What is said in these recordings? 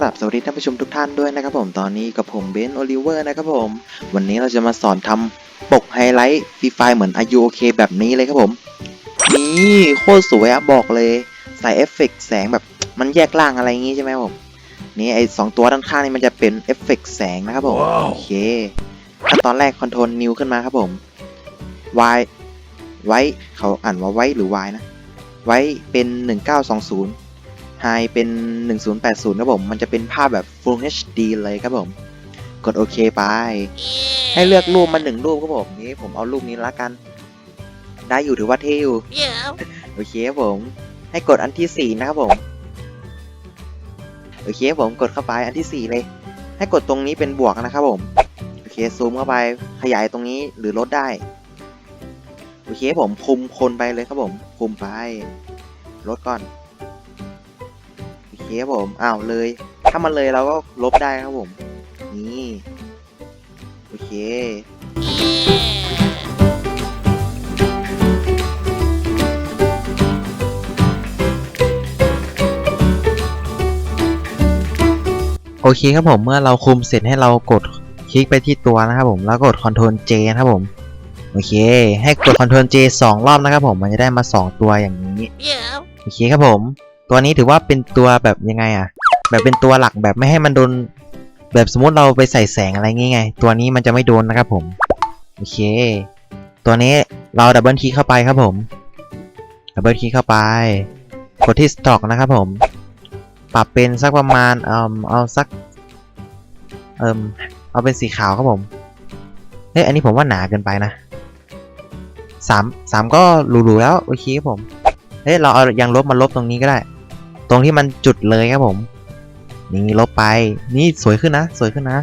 รับสวัสดีท่านผู้ชมทุกท่านด้วยนะครับผมตอนนี้กับผมเบนซ์โอลิเวอร์นะครับผม วันนี้เราจะมาสอนทำปกไฮไลท์ฟรีไฟเหมือนอายุโอเคแบบนี้เลยครับผม นี่โคตรสวยอะบอกเลย ใส่เอฟเฟกต์แสงแบบมันแยกล่างอะไรอย่างงี้ใช่ไหมครับผมนี่ไอสองตัวด้านข้างนี่มันจะเป็นเอฟเฟกต์แสงนะครับผมว้าวโอเคขั้นตอนแรกคอนโทรลนิวขึ้นมาครับผม Y ไว้เขาอ่านว่าไว้หรือ Y นะ ไว้เป็น 1920 High เป็น 1080 ครับผม มันจะเป็นภาพแบบ Full HD เลยครับผม กดโอเคไป ให้เลือกรูปมาหนึ่งรูปครับผม นี่ผมเอารูปนี้ละกัน ได้อยู่ถือว่าเท่อยู่ Yeah. โอเคครับผม ให้กดอันที่สี่นะครับผม โอเคครับผม กดเข้าไปอันที่สี่เลย ให้กดตรงนี้เป็นบวกนะครับผม โอเคซูมเข้าไป ขยายตรงนี้หรือลดได้ โอเคครับผมคุมคนไปเลยครับผมคุมไป ลดก่อนโอเคครับผมอ้าวเลย ถ้ามันเลยเราก็ลบได้ครับผม นี่โอเคโอเคครับผมเมื่อเราคุมเสร็จให้เรากดคลิกไปที่ตัวนะครับผมแล้วกด Ctrl J นะครับผมโอเค ให้กด Ctrl J สองรอบนะครับผมมันจะได้มาสองตัวอย่างนี้ Yeah. โอเคครับผม ตัวนี้ถือว่าเป็นตัวแบบยังไงอะแบบเป็นตัวหลักแบบไม่ให้มันโดน แบบสมมติเราไปใส่แสงอะไรงี้ไง ตัวนี้มันจะไม่โดนนะครับผม โอเค ตัวนี้เราดับเบิลคลิกเข้าไปครับผมดับเบิลคลิกเข้าไป กดที่สต็อกนะครับผม ปรับเป็นสักประมาณเอ่อเอาสักเอ่มเอาเป็นสีขาวครับผม เฮ้ยอันนี้ผมว่าหนาเกินไปนะสามสามก็หรูๆแล้ว โอเคครับผม เฮ้ยเราเอายังลบมาลบตรงนี้ก็ได้ ตรงที่มันจุดเลยครับผม นี่ลบไป นี่สวยขึ้นนะ สวยขึ้นนะ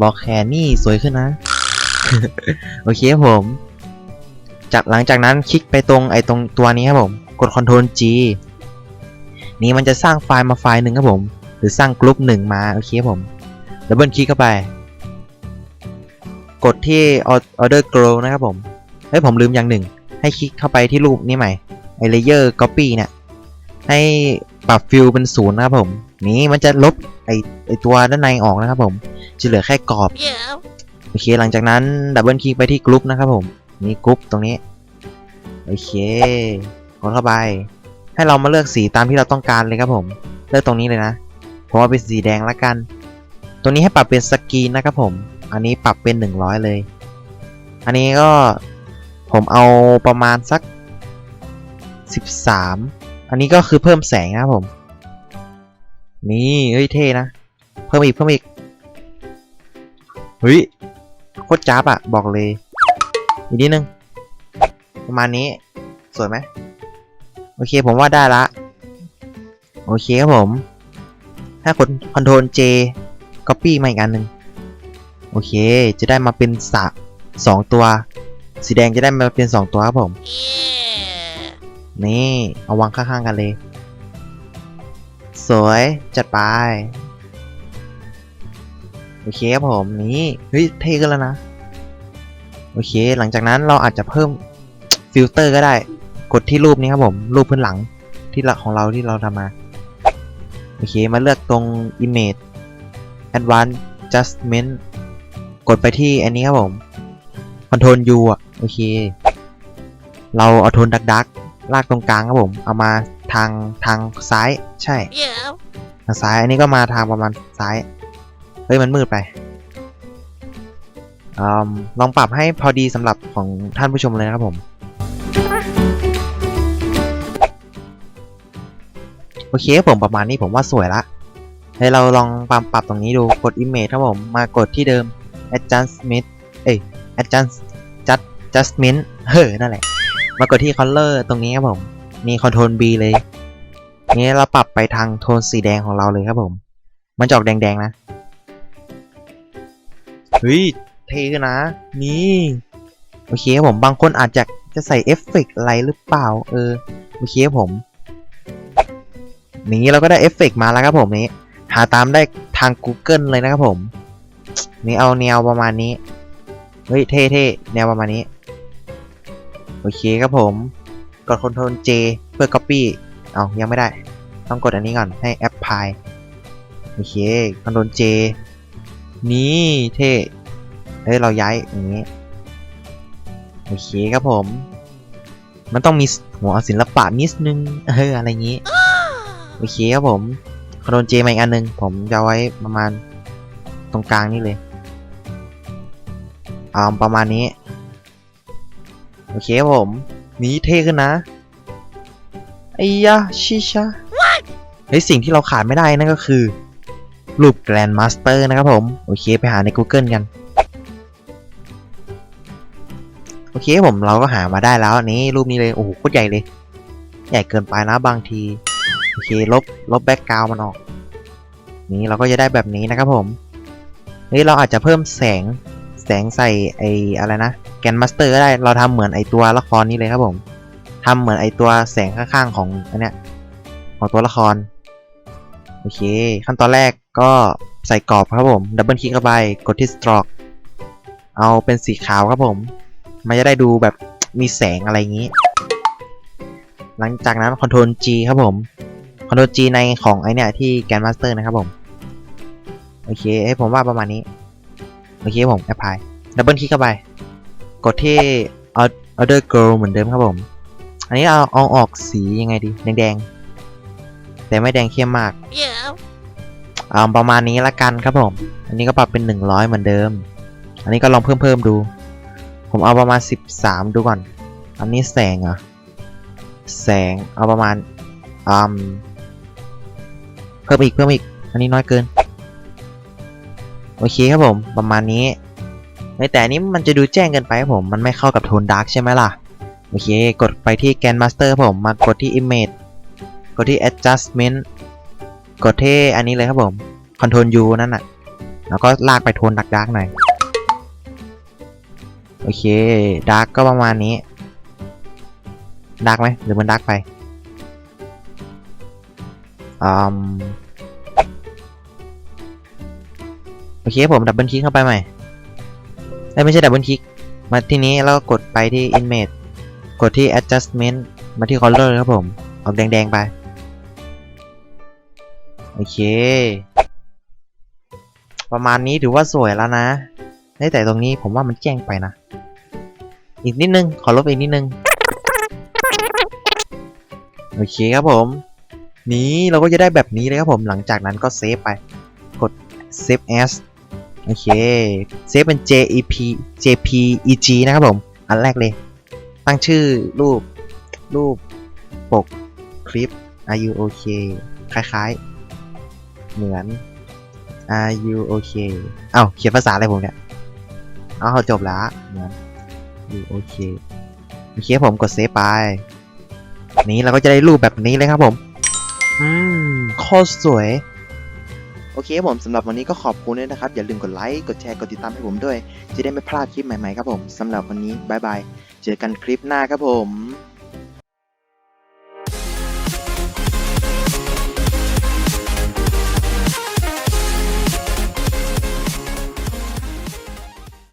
บอกแขนนี่สวยขึ้นนะ โอเคครับผม จากหลังจากนั้นคลิกไปตรงไอ้ตรงตัวนี้ครับผม กด Ctrl G นี่มันจะสร้างไฟล์มาไฟล์หนึ่งครับผม หรือสร้างกลุ่มหนึ่งมา โอเคครับผม ดับเบิลคลิกเข้าไป กดที่ Order Grow นะครับผม เฮ้ยผมลืมอย่างหนึ่ง ให้คลิกเข้าไปที่รูปนี้ใหม่ ไอเลเยอร์ Copy เนี่ยให้ ปรับฟิลเป็นศูนย์นะครับผม นี่มันจะลบไอไอตัวด้านในออกนะครับผม จะเหลือแค่กรอบ Yeah. โอเค หลังจากนั้นดับเบิลคลิกไปที่กรุ๊ปนะครับผม นี่กรุ๊ปตรงนี้ โอเค กดเข้าไป ให้เรามาเลือกสีตามที่เราต้องการเลยครับผม เลือกตรงนี้เลยนะ ผมว่าเป็นสีแดงละกันตัวนี้ให้ปรับเป็นสกรีนนะครับผม อันนี้ปรับเป็น 100 เลย อันนี้ก็ผมเอาประมาณสัก 13 อันนี้ก็คือเพิ่มแสงนะครับผม นี่เฮ้ยเท่นะ เพิ่มอีกเพิ่มอีก เฮ้ยโคตรจ้าบอะบอกเลย อีกนิดนึง ประมาณนี้ สวยไหม โอเคผมว่าได้ละ โอเคครับผม ถ้ากด Ctrl J Copy มาอีกอันหนึ่งโอเค จะได้มาเป็นสะสองตัว สีแดงจะได้มาเป็นสองตัวครับผม Yeah. นี่เอาวางข้างๆกันเลย สวยจัดไป โอเคครับผมนี่เฮ้ยเท่ขึ้นแล้วนะ โอเค หลังจากนั้นเราอาจจะเพิ่มฟิลเตอร์ก็ได้ กดที่รูปนี้ครับผม รูปพื้นหลังที่ละของเราที่เราทำมา โอเค มาเลือกตรง image advanced adjustment กดไปที่อันนี้ครับผม control U อะ โอเค เราเอาโทนดักๆ ลากตรงกลางครับผม เอามาทางทางซ้ายใช่ Yeah. ทางซ้ายอันนี้ก็มาทางประมาณซ้าย เฮ้ยมันมืดไปอมลองปรับให้พอดีสำหรับของท่านผู้ชมเลยนะครับผม โอเคครับผมประมาณนี้ผมว่าสวยละให้เราลองปรับปรับตรงนี้ดูกด image ครับผม มากดที่เดิม adjustment เอ้ย adjust just adjustment เฮ้อนั่นแหละ มากดที่ color ตรงนี้ครับผมมี control B เลยนี้เราปรับไปทางโทนสีแดงของเราเลยครับผม มันจอกแดงๆนะ เฮ้ย เท่ขึ้นะ นี่ โอเคครับผม บางคนอาจจะจะใส่เอฟเฟกต์อะไรหรือเปล่า เออ โอเคครับผม นี้เราก็ได้เอฟเฟกต์มาแล้วครับผมนี้ หาตามได้ทาง Google เลยนะครับผม นี่เอาแนวประมาณนี้ เฮ้ย เท่ๆ แนวประมาณนี้ โอเคครับผมกด Ctrl J เพื่อ Copy เอายังไม่ได้ ต้องกดอันนี้ก่อนให้แอปพลายโอเคคอนโทรลเจนี่เท่เฮ้ยเราย้ายอย่างนี้โอเคครับผม มันต้องมีหัวศิลปะนิดนึงเอออะไรอย่างนี้โอเคครับผมคอนโทรลเจมาอีกอันหนึง ผมจะไว้ประมาณตรงกลางนี่เลยเอาประมาณนี้ โอเคผม นี้เท่ขึ้นนะไอ้ยะชิชะเฮ้ยสิ่งที่เราขาดไม่ได้นั่นก็คือรูป Grand Master นะครับผม โอเคไปหาใน Google กัน โอเคผมเราก็หามาได้แล้วนี้รูปนี้เลย โอ้โหโคตรใหญ่เลย ใหญ่เกินไปนะบางที โอเคลบลบแบ็กกราวมันออก นี้เราก็จะได้แบบนี้นะครับผมเฮ้ยเราอาจจะเพิ่มแสง แสงใส่ไออะไรนะ แกนมาสเตอร์ก็ได้เราทำเหมือนไอตัวละครนี้เลยครับผมทำเหมือนไอตัวแสงข้างๆของอันเนี้ยของตัวละคร โอเค ขั้นตอนแรกก็ใส่กรอบครับผมดับเบิลคลิกเข้าไปกดที่ stroke เอาเป็นสีขาวครับผม มันจะได้ดูแบบมีแสงอะไรอย่างนี้ หลังจากนั้น Ctrl G ครับผม Ctrl G ในของไอเนี่ยที่แกนมาสเตอร์นะครับผม โอเคให้ผมว่าประมาณนี้ โอเคผม apply ดับเบิลคลิกเข้าไป กดที่ other girl เหมือนเดิมครับผม อันนี้เอาเอาออกสียังไงดี แดงๆ แต่ไม่แดงเข้มมาก Yeah. อ่าประมาณนี้ละกันครับผม อันนี้ก็ปรับเป็น 100 เหมือนเดิม อันนี้ก็ลองเพิ่มเพิ่มดู ผมเอาประมาณ 13 ดูก่อน อันนี้แสงเหรอะ แสงเอาประมาณอืมเพิ่มอีกเพิ่มอีก อันนี้น้อยเกินโอเคครับผมประมาณนี้เฮ้ยแต่อันนี้มันจะดูแจ้งเกินไปครับผมมันไม่เข้ากับโทนดาร์กใช่ไหมล่ะโอเค กดไปที่ Grand Master ครับผมมากดที่ Image กดที่ Adjustment กดที่อันนี้เลยครับผม Ctrl U นั่นน่ะ แล้วก็ลากไปโทนดักดักๆหน่อย โอเคดักก็ประมาณนี้ดักไหมหรือมันดักไปอืม โอเคผมดับเบิลคลิกเข้าไปใหม่เอ้ไม่ใช่ดับเบิลคลิก มาที่นี้แล้วก็กดไปที่ Image กดที่ Adjustment มาที่ Color ครับผม ออกแดง ๆ ไป โอเค ประมาณนี้ถือว่าสวยแล้วนะแต่ตรงนี้ผมว่ามันแจ้งไปนะ อีกนิดนึง ขอลบอีกนิดนึง โอเคครับผม นี้เราก็จะได้แบบนี้เลยครับผม หลังจากนั้นก็เซฟไป กด save as โอเค เซฟเป็น jep jpeg นะครับผม อันแรกเลย ตั้งชื่อรูป รูปปกคลิป are you okay คล้ายๆ เหมือน are you okay เอ้าเขียนภาษาอะไรผมเนี่ย เอาจบแล้วเหมือน you okay โอเคผมกดเซฟไป นี้เราก็จะได้รูปแบบนี้เลยครับผม อืม โคตรสวย โอเคผมสำหรับวันนี้ก็ขอบคุณด้วยนะครับ อย่าลืมกดไลค์ กดแชร์ กดติดตามให้ผมด้วย จะได้ไม่พลาดคลิปใหม่ๆครับผมสำหรับวันนี้บายบาย เจอกันคลิปหน้าครับผม